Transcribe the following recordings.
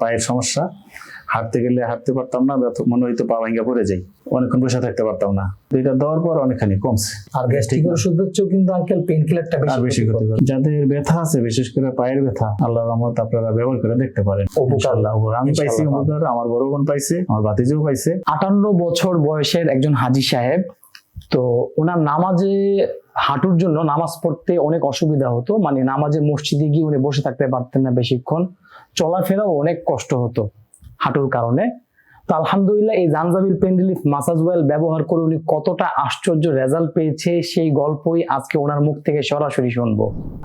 পায়ের সমস্যা হাঁটতে গেলে হাঁটতে পারতাম না মনে হইতো পা ভাঙ্গা পড়ে যাই অনেকক্ষণ বসে থাকতে পারতাম না। তো এটা দেওয়ার পর অনেকখানি কমছে। আর গ্যাস্ট্রিক ওষুধের চেয়েও কিন্তু আঙ্কেল পেন কিলারটা আর বেশি ক্ষতি করে যাদের ব্যথা আছে বিশেষ করে পায়ের ব্যথা আল্লাহ রহমত আপনারা ব্যবহার করে দেখতে পারেন। উপকার। ইনশাআল্লাহ, আমি পাইছি। উপকার আমার বড় বোন পাইছে আমার ভাতিজিও পাইছে। আটান্ন বছর বয়সের একজন হাজি সাহেব তো ওনার নামাজে হাঁটুর জন্য নামাজ পড়তে অনেক অসুবিধা হতো মানে নামাজে মসজিদে গিয়ে উনি বসে থাকতে পারতেন না বেশিক্ষণ। চলাফেরাও অনেক কষ্ট হতো হাঁটুর কারণে। তো আলহামদুলিল্লাহ এই জানজাবিল পেন রিলিফ মাসাজ ওয়েল ব্যবহার করে উনি কতটা আশ্চর্য রেজাল্ট পেয়েছে সেই গল্পই আজকে ওনার মুখ থেকে সরাসরি শুনব।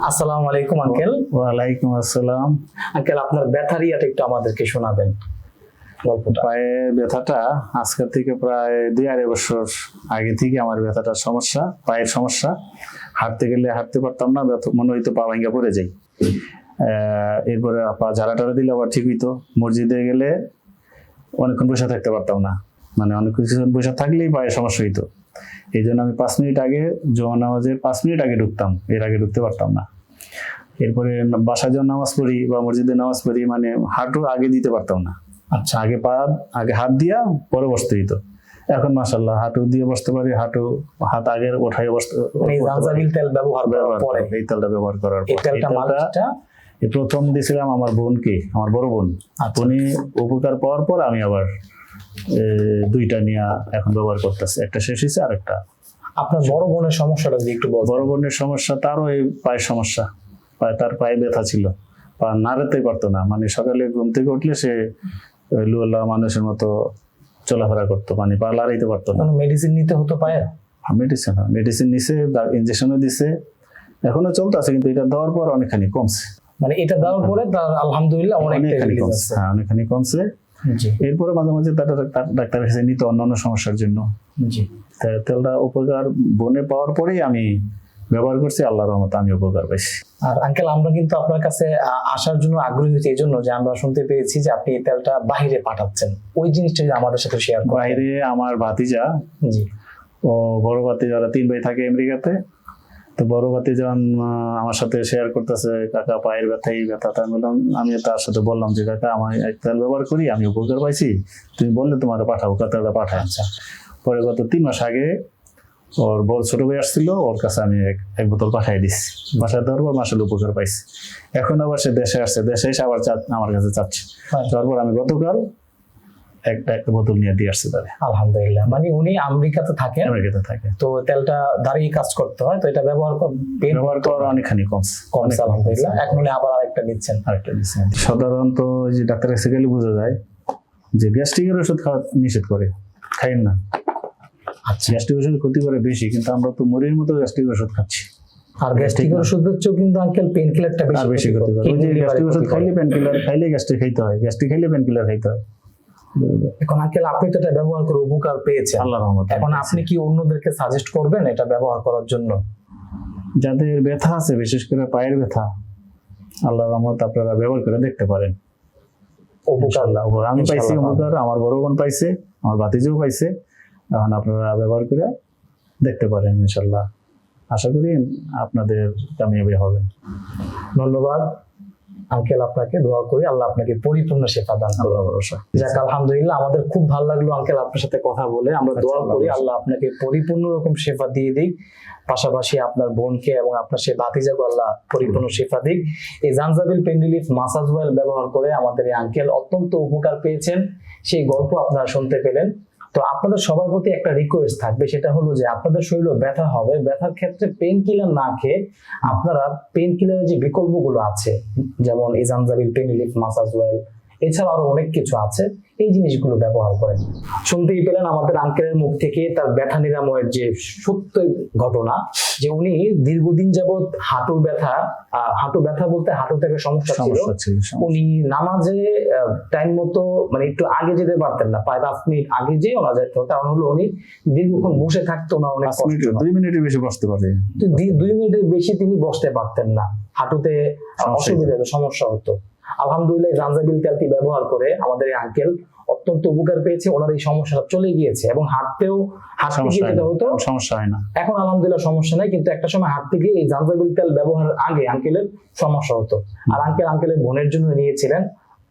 আসসালামু আলাইকুম আঙ্কেল। ওয়ালাইকুম আসসালাম। আঙ্কেল আপনার ব্যথারিয়াটা একটু আমাদেরকে শোনাবেন পায়ে ব্যথাটা আজকের থেকে প্রায় দুই আড়াই বছর আগে থেকে আমার ব্যথাটার সমস্যা পায়ের সমস্যা। হাঁটতে গেলে হাঁটতে পারতাম না মনে হইতো পা ভাঙ্গা পড়ে যাই। এরপরে পা ঝাড়া টাড়া দিলে আবার ঠিক হইতো মসজিদে গেলে অনেকক্ষণ বসে থাকতে পারতাম না। মানে অনেক কিছুক্ষণ বসে থাকলেই পায়ের সমস্যা হইতো। এই জন্য আমি পাঁচ মিনিট আগে জমা নামাজের পাঁচ মিনিট আগে ঢুকতাম। এর আগে ঢুকতে পারতাম না। এরপরে বাসায় যখন নামাজ পড়ি বা মসজিদে নামাজ পড়ি মানে হাঁটু আগে দিতে পারতাম না। আচ্ছা। আগে পা আগে হাত দিয়া পরে বসতে দিত এখন মাসাল্লাহ হাঁটু দিয়ে বসতে পারি হাঁটু হাত আগের ওঠাই বসতে তেল ব্যবহার করার পরে। এই তেলটা ব্যবহার করার পর। তেলটা প্রথম দিয়েছিলাম আমার বোনকে আমার বড় বোন। আচ্ছা। উনি উপকার পাওয়ার পর আমি আবার দুইটা নিয়ে এখন ব্যবহার করতেছি। একটা শেষ হয়েছে আর একটা আপনার বড় বোনের সমস্যাটা যদি একটু বড় বোনের সমস্যা তারও এই পায়ের সমস্যা। পায়ে তার পায়ে ব্যথা ছিল। পা নাড়াতে পারতো না। মানে সকালে ঘুম থেকে উঠলে সে ওই লুয়াল্লাহ মানুষের মতো চলাফেরা করতো। মানে পা লাড়াইতে পারতো না। মেডিসিন নিতে হতো পায়ে? মেডিসিন মেডিসিন নিছে ইঞ্জেকশনও দিছে। এখনও চলতেছে কিন্তু এটা দেওয়ার পর অনেকখানি কমছে। মানে এটা দেওয়ার পরে তার আলহামদুলিল্লাহ অনেকটা অনেকখানি রিলিজ আছে হ্যাঁ অনেকখানি কমছে। এরপরে মাঝে মাঝে তার তার- ডাক্তার কাছে নিত অন্যান্য সমস্যার জন্য। জি। তেলটা উপকার বনে পাওয়ার পরেই আমি ব্যবহার করছি আল্লাহর রহমতে আমি উপকার পাইছি। আর আঙ্কেল আমরা কিন্তু আপনার কাছে আসার জন্য আগ্রহী হয়েছি এই জন্য যে আমরা শুনতে পেয়েছি যে আপনি এই তেলটা বাহিরে পাঠাচ্ছেন। ওই জিনিসটা যদি আমাদের সাথে শেয়ার করেন বাইরে আমার ভাতিজা জি। ও বড় ভাতিজা ওরা তিন ভাই থাকে আমেরিকাতে। তো বড় ভাতি যখন আমার সাথে শেয়ার করতেছে কাকা পায়ের ব্যথা এই ব্যথাটা আমি বললাম আমি তার সাথে বললাম যে কাকা আমি এক তেল ব্যবহার করি আমি উপকার পাইছি। তুমি বললে তোমার পাঠাবো তেলটা পাঠায় আচ্ছা। পরে গত তিন মাস আগে ওর বড় ছোট ভাই আসছিল ওর কাছে আমি এক এক বোতল পাঠাই দিছি। পাঠাই দেওয়ার পর মাসাল উপকার পাইছি। এখন আবার সে দেশে আসছে দেশে এসে আবার আমার কাছে চাচ্ছে। তারপর আমি গতকাল একটা একটা বোতল নিয়ে দিয়ে আসছি তাদের আলহামদুলিল্লাহ। মানে উনি আমেরিকাতে থাকেন। আমেরিকাতে থাকে তো তেলটা দাঁড়িয়ে কাজ করতে হয় তো এটা ব্যবহার ব্যবহার করা অনেকখানি কমছে কমছে আলহামদুলিল্লাহ। এখন উনি আবার আরেকটা নিচ্ছেন। আরেকটা দিচ্ছে সাধারণত যে ডাক্তার কাছে গেলে বোঝা যায় যে গ্যাস্ট্রিকের ওষুধ খাওয়া নিষেধ করে খাইন না। আচ্ছা। গ্যাস্ট্রিক ওষুধ ক্ষতি করে বেশি কিন্তু আমরা তো মরির মতো গ্যাস্ট্রিক ওষুধ খাচ্ছি। আর গ্যাস্ট্রিক ওষুধের চেয়েও কিন্তু আঙ্কেল পেন কিলারটা বেশি ক্ষতি করে। ওই যে গ্যাস্ট্রিক ওষুধ খাইলে পেন কিলার খাইলে গ্যাস্ট্রিক খাইতে হয়। গ্যাস্ট্রিক খাইলে পেন কিলার খাইতে হয়। এখন আঙ্কেল আপনি তো এটা ব্যবহার করে উপকার পেয়েছেন। আল্লাহ রহমত। এখন আপনি কি অন্যদেরকে সাজেস্ট করবেন এটা ব্যবহার করার জন্য? যাদের ব্যথা আছে বিশেষ করে পায়ের ব্যথা আল্লাহ রহমত আপনারা ব্যবহার করে দেখতে পারেন। উপকার। আমি পাইছি। উপকার আমার বড় বোন পাইছে আমার ভাতিজিও পাইছে। এখন আপনারা ব্যবহার করে দেখতে পারেন ইনশাল্লাহ আশা করি আপনাদের কামিয়াবি হবেন। ধন্যবাদ। আঙ্কেল আপনাকে দোয়া করি আল্লাহ আপনাকে পরিপূর্ণ শেফা দান করুন। যাক আলহামদুলিল্লাহ আমাদের খুব ভালো লাগল আঙ্কেল আপনার সাথে কথা বলে। আমরা আচ্ছা, দোয়া করি আল্লাহ আপনাকে পরিপূর্ণ রকম শেফা দিয়ে দিক। পাশাপাশি আপনার বোনকে এবং আপনার সে ভাতিজাকে আল্লাহ পরিপূর্ণ শেফা দিক। এই জানজাবিল পেন রিলিফ মাসাজ ওয়েল ব্যবহার করে আমাদের এই আঙ্কেল অত্যন্ত উপকার পেয়েছেন। সেই গল্প আপনারা শুনতে পেলেন। তো আপনাদের সবার প্রতি একটা রিকোয়েস্ট থাকবে, সেটা হলো যে আপনাদের শরীরে ব্যথা হবে, ব্যথার ক্ষেত্রে পেন কিলার না খেয়ে আপনারা পেন কিলারের যে বিকল্পগুলো আছে, যেমন ইজানজাবিল জানজাবিল পেন রিলিফ মাসাজ ওয়েল এছাড়া আরও অনেক কিছু আছে। এই জিনিসগুলো ব্যবহার করেন। শুনতেই পেলেন আমাদের আঙ্কেলের মুখ থেকে তার ব্যথা নিরাময়ের যে সত্য ঘটনা যে উনি দীর্ঘদিন যাবৎ হাঁটু ব্যথা হাঁটু ব্যথা বলতে হাঁটু থেকে সমস্যা ছিল। উনি নামাজে টাইম মতো মানে একটু আগে যেতে পারতেন না প্রায় পাঁচ মিনিট আগে যেয়ে ওনা যেত কারণ হলো উনি দীর্ঘক্ষণ বসে থাকতো না অনেক পাঁচ। দুই মিনিটের বেশি বসতে পারে। তো দুই- দুই মিনিটের বেশি তিনি বসতে পারতেন না। হাঁটুতে অসুবিধা সমস্যা হতো। আলহামদুলিল্লাহ জাঞ্জাবিল তেলটি ব্যবহার করে আমাদের এই আঙ্কেল অত্যন্ত উপকার পেয়েছে। ওনার এই সমস্যাটা চলে গিয়েছে এবং হাঁটতেও হাঁটতে গিয়ে যেটা হতো সমস্যা হয় না। এখন আলহামদুলিল্লাহ সমস্যা নাই কিন্তু একটা সময় হাঁটতে গিয়ে এই জাঞ্জাবিল তেল ব্যবহারের আগে আঙ্কেলের সমস্যা হতো। আর আঙ্কেল আঙ্কেলের বোনের জন্য নিয়েছিলেন।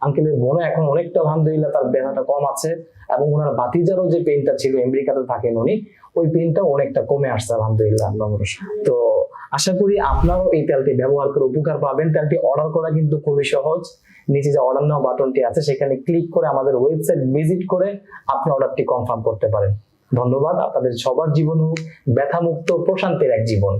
আঙ্কেলের বোনে এখন অনেকটা আলহামদুলিল্লাহ তার ব্যথাটা কম আছে এবং ওনার বাতিজারও যে পেনটা ছিল আমেরিকাতে থাকেন উনি, ওই পেনটা অনেকটা কমে আসছে আলহামদুলিল্লাহ তো আশা করি আপনারাও এই তেলটি ব্যবহার করে উপকার পাবেন। তেলটি অর্ডার করা কিন্তু খুবই সহজ। নিচে যে অর্ডার নাও বাটনটি আছে, সেখানে ক্লিক করে আমাদের ওয়েবসাইট ভিজিট করে আপনি অর্ডারটি কনফার্ম করতে পারেন। ধন্যবাদ। আপনাদের সবার জীবন হোক, ব্যথামুক্ত, প্রশান্তের এক জীবন।